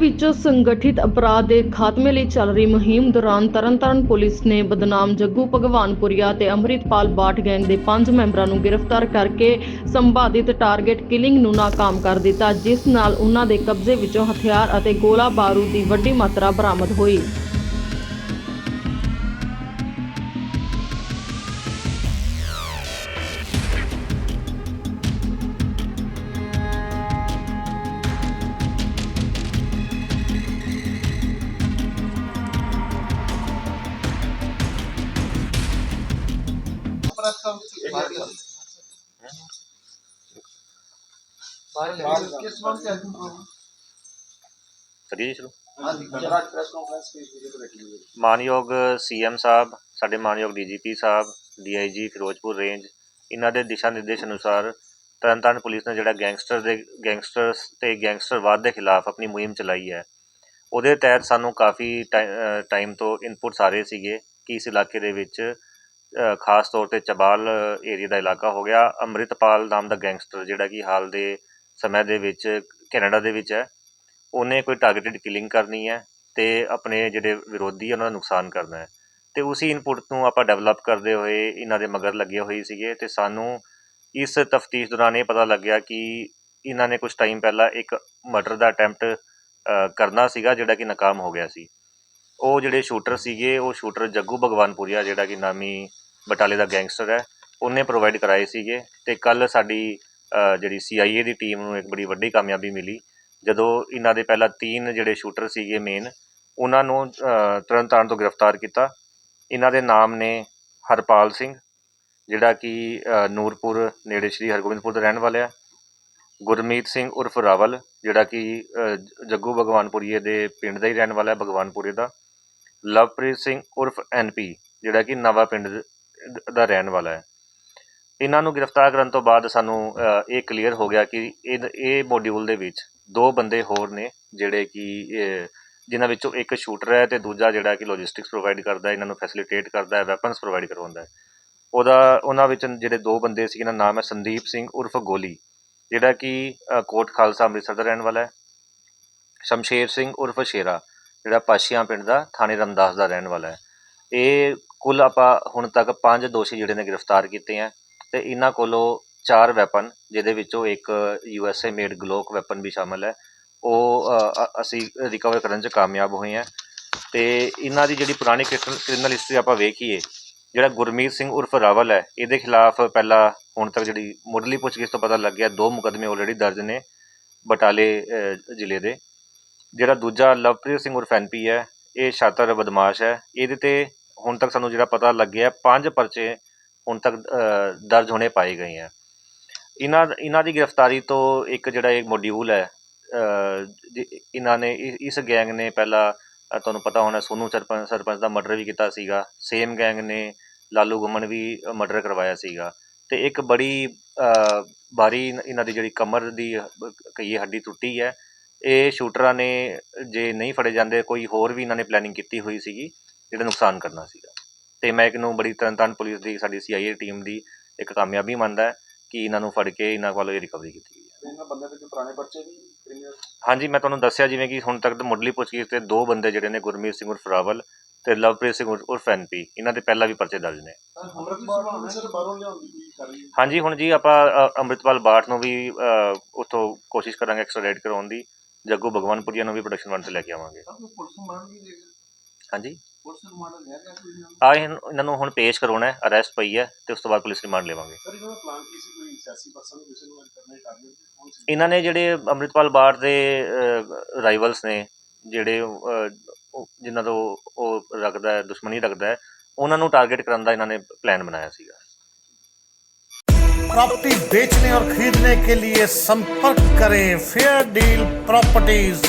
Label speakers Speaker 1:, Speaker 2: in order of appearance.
Speaker 1: ਵਿੱਚ ਸੰਗਠਿਤ ਅਪਰਾਧ ਦੇ ਖਾਤਮੇ ਲਈ ਚੱਲ ਰਹੀ ਮੁਹਿੰਮ ਦੌਰਾਨ ਤਰਨਤਾਰਨ ਪੁਲਿਸ ਨੇ ਬਦਨਾਮ ਜੱਗੂ ਭਗਵਾਨਪੁਰੀਆ ਤੇ ਅੰਮ੍ਰਿਤਪਾਲ ਬਾਟ ਗੈਂਗ ਦੇ ਪੰਜ ਮੈਂਬਰਾਂ ਨੂੰ ਗ੍ਰਿਫਤਾਰ ਕਰਕੇ ਸੰਭਾਵਿਤ ਟਾਰਗੇਟ ਕਿਲਿੰਗ ਨੂੰ ਨਾਕਾਮ ਕਰ ਦਿੱਤਾ, ਜਿਸ ਨਾਲ ਉਹਨਾਂ ਦੇ ਕਬਜ਼ੇ ਵਿੱਚੋਂ ਹਥਿਆਰ ਅਤੇ ਗੋਲਾ ਬਾਰੂਦ ਦੀ ਵੱਡੀ ਮਾਤਰਾ ਬਰਾਮਦ ਹੋਈ।
Speaker 2: ਮਾਨਯੋਗ ਸੀਐਮ ਸਾਹਿਬ ਸਾਡੇ ਮਾਨਯੋਗ ਡੀਜੀਪੀ ਸਾਹਿਬ ਡੀਆਈਜੀ ਫਿਰੋਜ਼ਪੁਰ ਰੇਂਜ ਇਹਨਾਂ ਦੇ ਦਿਸ਼ਾ ਨਿਰਦੇਸ਼ ਅਨੁਸਾਰ ਤਰਨਤਾਰਨ ਪੁਲਿਸ ਨੇ ਜਿਹੜਾ ਗੈਂਗਸਟਰ ਦੇ ਗੈਂਗਸਟਰਸ ਤੇ ਗੈਂਗਸਟਰਵਾਦ ਦੇ ਖਿਲਾਫ ਆਪਣੀ ਮੁਹਿੰਮ ਚਲਾਈ ਹੈ। ਉਹਦੇ ਤਹਿਤ ਸਾਨੂੰ ਕਾਫੀ ਟਾਈਮ ਤੋਂ ਇਨਪੁਟਸ ਆ ਰਹੇ ਸੀਗੇ ਕਿ ਇਸ ਇਲਾਕੇ ਦੇ ਵਿੱਚ ਖਾਸ ਤੌਰ ਤੇ ਚਬਾਲ ਏਰੀਏ ਦਾ ਇਲਾਕਾ ਹੋ ਗਿਆ। ਅੰਮ੍ਰਿਤਪਾਲ ਨਾਮ ਦਾ ਗੈਂਗਸਟਰ ਜਿਹੜਾ ਕਿ ਹਾਲ ਦੇ ਸਮੇਂ ਦੇ ਵਿੱਚ ਕੈਨੇਡਾ ਦੇ ਵਿੱਚ ਹੈ। ਉਹਨੇ ਕੋਈ ਟਾਰਗੇਟਡ ਕਿਲਿੰਗ ਕਰਨੀ ਹੈ ਅਤੇ ਆਪਣੇ ਜਿਹੜੇ ਵਿਰੋਧੀ ਉਹਨਾਂ ਦਾ ਨੁਕਸਾਨ ਕਰਨਾ ਹੈ। ਅਤੇ ਉਸੇ ਇਨਪੁਟ ਨੂੰ ਆਪਾਂ ਡਿਵੈਲਪ ਕਰਦੇ ਹੋਏ ਇਹਨਾਂ ਦੇ ਮਗਰ ਲੱਗੇ ਹੋਏ ਸੀਗੇ ਅਤੇ ਸਾਨੂੰ ਇਸ ਤਫਤੀਸ਼ ਦੌਰਾਨ ਇਹ ਪਤਾ ਲੱਗਿਆ ਕਿ ਇਹਨਾਂ ਨੇ ਕੁਛ ਟਾਈਮ ਪਹਿਲਾਂ ਇੱਕ ਮਰਡਰ ਦਾ ਅਟੈਂਪਟ ਕਰਨਾ ਸੀਗਾ ਜਿਹੜਾ ਕਿ ਨਾਕਾਮ ਹੋ ਗਿਆ ਸੀ। ਉਹ ਜਿਹੜੇ ਸ਼ੂਟਰ ਸੀਗੇ, ਉਹ ਸ਼ੂਟਰ ਜੱਗੂ ਭਗਵਾਨਪੁਰੀਆ ਜਿਹੜਾ ਕਿ ਨਾਮੀ ਬਟਾਲੇ ਦਾ ਗੈਂਗਸਟਰ ਹੈ। ਉਹਨੇ ਪ੍ਰੋਵਾਈਡ ਕਰਾਏ ਸੀਗੇ ਤੇ ਕੱਲ ਸਾਡੀ ਅ, ਜਿਹੜੀ CIA ਦੀ ਟੀਮ ਨੂੰ ਇੱਕ ਬੜੀ ਵੱਡੀ ਕਾਮਯਾਬੀ ਮਿਲੀ। ਜਦੋਂ ਇਹਨਾਂ ਦੇ ਪਹਿਲਾਂ ਤਿੰਨ ਜਿਹੜੇ ਸ਼ੂਟਰ ਸੀਗੇ ਮੇਨ ਉਹਨਾਂ ਨੂੰ ਅ, ਤਰਨਤਾਰਨ ਤੋਂ ਗ੍ਰਿਫਤਾਰ ਕੀਤਾ। ਇਹਨਾਂ ਦੇ ਨਾਮ ਨੇ ਹਰਪਾਲ ਸਿੰਘ ਜਿਹੜਾ ਕਿ ਨੂਰਪੁਰ ਨੇੜੇ ਸ਼੍ਰੀ ਹਰਗੋਬਿੰਦਪੁਰ ਦਾ ਰਹਿਣ ਵਾਲਾ ਹੈ। ਗੁਰਮੀਤ ਸਿੰਘ ਉਰਫ ਰਾਵਲ ਜਿਹੜਾ ਕਿ ਜੱਗੂ ਭਗਵਾਨਪੁਰੀਏ ਦੇ ਪਿੰਡ ਦਾ ਹੀ ਰਹਿਣ ਵਾਲਾ ਹੈ ਭਗਵਾਨਪੁਰੇ ਦਾ। ਲਵਪ੍ਰੀਤ ਸਿੰਘ ਉਰਫ ਐਨਪੀ ਜਿਹੜਾ ਕਿ ਨਵਾਂ ਪਿੰਡ ਦਾ ਰਹਿਣ ਵਾਲਾ ਹੈ। ਇਹਨਾਂ ਨੂੰ ਗ੍ਰਿਫਤਾਰ ਕਰਨ ਤੋਂ ਬਾਅਦ ਸਾਨੂੰ ਇਹ ਕਲੀਅਰ ਹੋ ਗਿਆ ਕਿ ਇਹ ਇਹ ਮੋਡਿਊਲ ਦੇ ਵਿੱਚ ਦੋ ਬੰਦੇ ਹੋਰ ਨੇ ਜਿਹੜੇ ਕਿ ਅ, ਜਿਨ੍ਹਾਂ ਵਿੱਚੋਂ ਇੱਕ ਸ਼ੂਟਰ ਹੈ ਤੇ ਦੂਜਾ ਜਿਹੜਾ ਕਿ ਲੌਜਿਸਟਿਕਸ ਪ੍ਰੋਵਾਈਡ ਕਰਦਾ ਇਹਨਾਂ ਨੂੰ ਫੈਸਿਲਿਟੇਟ ਕਰਦਾ ਹੈ ਵੈਪਨਸ ਪ੍ਰੋਵਾਈਡ ਕਰਵਾਉਂਦਾ ਹੈ। ਉਹਦਾ ਉਹਨਾਂ ਵਿੱਚ ਜਿਹੜੇ ਦੋ ਬੰਦੇ ਸੀ ਇਹਨਾਂ ਦਾ ਨਾਮ ਹੈ ਸੰਦੀਪ ਸਿੰਘ ਉਰਫ ਗੋਲੀ ਜਿਹੜਾ ਕਿ ਕੋਟ ਖਾਲਸਾ ਅੰਮ੍ਰਿਤਸਰ ਦਾ ਰਹਿਣ ਵਾਲਾ ਹੈ। ਸ਼ਮਸ਼ੇਰ ਸਿੰਘ ਉਰਫ ਸ਼ੇਰਾ ਜਿਹੜਾ ਪਾਸ਼ੀਆਂ ਪਿੰਡ ਦਾ ਥਾਣੇ ਰਮਦਾਸ ਦਾ ਰਹਿਣ ਵਾਲਾ ਹੈ। ਇਹ ਕੁੱਲ ਆਪਾਂ ਹੁਣ ਤੱਕ ਪੰਜ ਦੋਸ਼ੀ ਜਿਹੜੇ ਨੇ ਗ੍ਰਿਫਤਾਰ ਕੀਤੇ ਹੈ ਅਤੇ ਇਹਨਾਂ ਕੋਲੋਂ ਚਾਰ ਵੈਪਨ ਜਿਹਦੇ ਵਿੱਚੋਂ ਇੱਕ U S A made Glock weapon ਵੀ ਸ਼ਾਮਿਲ ਹੈ। ਉਹ ਅਸੀਂ ਰਿਕਵਰ ਕਰਨ 'ਚ ਕਾਮਯਾਬ ਹੋਏ ਹਾਂ ਅਤੇ ਇਹਨਾਂ ਦੀ ਜਿਹੜੀ ਪੁਰਾਣੀ ਕ੍ਰਿਮੀਨਲ ਹਿਸਟਰੀ ਆਪਾਂ ਵੇਖੀਏ, ਜਿਹੜਾ ਗੁਰਮੀਤ ਸਿੰਘ ਉਰਫ ਰਾਵਲ ਹੈ, ਇਹਦੇ ਖਿਲਾਫ ਪਹਿਲਾਂ ਹੁਣ ਤੱਕ ਜਿਹੜੀ ਮੁੱਢਲੀ ਪੁੱਛਗਿੱਛ ਤੋਂ ਪਤਾ ਲੱਗਿਆ, ਦੋ ਮੁਕੱਦਮੇ ਆਲਰੇਡੀ ਦਰਜ ਨੇ ਬਟਾਲੇ ਜ਼ਿਲ੍ਹੇ ਦੇ। ਜਿਹੜਾ ਦੂਜਾ ਲਵਪ੍ਰੀਤ ਸਿੰਘ ਉਰਫ ਐਨਪੀ ਹੈ, ਇਹ ਸ਼ਾਤਰ ਬਦਮਾਸ਼ ਹੈ। ਇਹਦੇ ਤੇ ਹੁਣ ਤੱਕ ਸਾਨੂੰ ਜਿਹੜਾ ਪਤਾ ਲੱਗਿਆ ਪੰਜ ਪਰਚੇ ਹੁਣ ਤੱਕ ਦਰਜ ਹੋਣੇ ਪਾਏ ਗਏ ਹੈ ਇਹਨਾਂ ਇਹਨਾਂ ਦੀ ਗ੍ਰਿਫਤਾਰੀ ਤੋਂ ਇੱਕ ਜਿਹੜਾ ਇਹ ਮੋਡਿਊਲ ਹੈ ਇਹਨਾਂ ਨੇ ਇਸ ਗੈਂਗ ਨੇ ਪਹਿਲਾਂ ਤੁਹਾਨੂੰ ਪਤਾ ਹੋਣਾ ਸੋਨੂ ਸਰਪੰਚ ਸਰਪੰਚ ਦਾ ਮਰਡਰ ਵੀ ਕੀਤਾ ਸੀਗਾ। ਸੇਮ ਗੈਂਗ ਨੇ ਲਾਲੂ ਗੁੰਮਨ ਵੀ ਮਰਡਰ ਕਰਵਾਇਆ ਸੀਗਾ। ਤੇ ਇੱਕ ਬੜੀ ਅ, ਭਾਰੀ ਇਹਨਾਂ ਦੀ ਜਿਹੜੀ ਕਮਰ ਦੀ ਬ- ਕਹੀਏ ਹੱਡੀ ਟੁੱਟੀ ਹੈ ਇਹ ਸ਼ੂਟਰਾਂ ਨੇ ਜੇ ਨਹੀਂ ਫੜੇ ਜਾਂਦੇ ਕੋਈ ਹੋਰ ਵੀ ਇਹਨਾਂ ਨੇ ਪਲੈਨਿੰਗ ਕੀਤੀ ਹੋਈ ਸੀਗੀ। ਜਿਹੜਾ ਨੁਕਸਾਨ ਕਰਨਾ ਸੀਗਾ। ਤੇ ਮੈਂ ਇਹਨੂੰ ਬੜੀ ਤਰਨਤਾਰਨ ਪੁਲਿਸ ਦੀ ਸਾਡੀ CIA ਟੀਮ ਦੀ ਇੱਕ ਕਾਮਯਾਬੀ ਮੰਨਦਾ ਹੈ ਕਿ ਇਹਨਾਂ ਨੂੰ ਫੜ ਕੇ ਇਹਨਾਂ ਕੋਲੋਂ ਇਹ ਰਿਕਵਰੀ ਕੀਤੀ ਗਈ ਹੈ।
Speaker 3: ਇਹਨਾਂ ਬੰਦੇ ਦੇ ਜੋ ਪੁਰਾਣੇ ਬੱਚੇ ਵੀ ਕ੍ਰਿਮੀਨਲ
Speaker 2: ਹਾਂਜੀ ਮੈਂ ਤੁਹਾਨੂੰ ਦੱਸਿਆ ਜਿਵੇਂ ਕਿ ਹੁਣ ਤੱਕ ਤਾਂ ਮੁੱਢਲੀ ਪੁੱਛਗਿੱਛ ਤੇ ਦੋ ਬੰਦੇ ਜਿਹੜੇ ਨੇ ਗੁਰਮੀਤ ਸਿੰਘ ਉਰਫ ਰਾਵਲ ਤੇ ਲਵਪ੍ਰੀਤ ਸਿੰਘ ਉਰਫ ਐਨਪੀ ਇਹਨਾਂ ਦੇ ਪਹਿਲਾਂ ਵੀ ਪਰਚੇ ਦਰਜ ਨੇ।
Speaker 3: ਨੂੰ ਕੋਈ
Speaker 2: ਹਾਂਜੀ ਹੁਣ ਜੀ ਆਪਾਂ ਅੰਮ੍ਰਿਤਪਾਲ ਬਾਠ ਨੂੰ ਵੀ ਉੱਥੋਂ ਕੋਸ਼ਿਸ਼ ਕਰਾਂਗੇ ਐਕਸਟ੍ਰਾਡੇਟ ਕਰਾਉਣ ਦੀ। ਜੱਗੂ ਭਗਵਾਨਪੁਰੀਆ ਨੂੰ ਵੀ ਪ੍ਰੋਡਕਸ਼ਨ ਵਨ ਤੇ ਲੈ ਕੇ ਆਵਾਂਗੇ।
Speaker 3: ਨੂੰ ਨੂੰ
Speaker 2: ਹਾਂਜੀ।
Speaker 3: ਪੁਲਿਸ ਨੂੰ ਮਾਰਨ ਲਿਆ ਗਿਆ ਕੋਈ ਨਾ
Speaker 2: ਆ ਇਹਨਾਂ ਨੂੰ ਹੁਣ ਪੇਸ਼ ਕਰਾਉਣਾ ਹੈ ਅਰੈਸਟ ਪਈ ਹੈ ਤੇ ਉਸ ਤੋਂ ਬਾਅਦ ਪੁਲਿਸ ਰਿਮਾਂਡ ਲਵਾਂਗੇ
Speaker 3: ਸਰ ਇਹਨਾਂ ਦਾ ਪਲਾਨ ਕੀ ਸੀ ਕੋਈ ਸਿਆਸੀ ਪਰਸਨ ਨੂੰ ਕਿਸੇ ਨੂੰ ਕਰਨੇ ਟਾਰਗੇਟ ਕੌਣ ਸੀ
Speaker 2: ਇਹਨਾਂ ਨੇ ਜਿਹੜੇ ਅੰਮ੍ਰਿਤਪਾਲ ਬਾਠ ਦੇ ਰਾਈਵਲਸ ਨੇ ਜਿਹੜੇ ਅ, ਉਹ- ਜਿਨ੍ਹਾਂ ਤੋਂ ਉਹ ਰੱਖਦਾ ਹੈ ਦੁਸ਼ਮਣੀ ਰੱਖਦਾ ਹੈ ਉਹਨਾਂ ਨੂੰ ਟਾਰਗੇਟ ਕਰਨ ਦਾ ਇਹਨਾਂ ਨੇ ਪਲਾਨ ਬਣਾਇਆ ਸੀਗਾ
Speaker 4: प्रॉपर्टी बेचने और खरीदने के लिए संपर्क करें फेयर डील प्रॉपर्टीज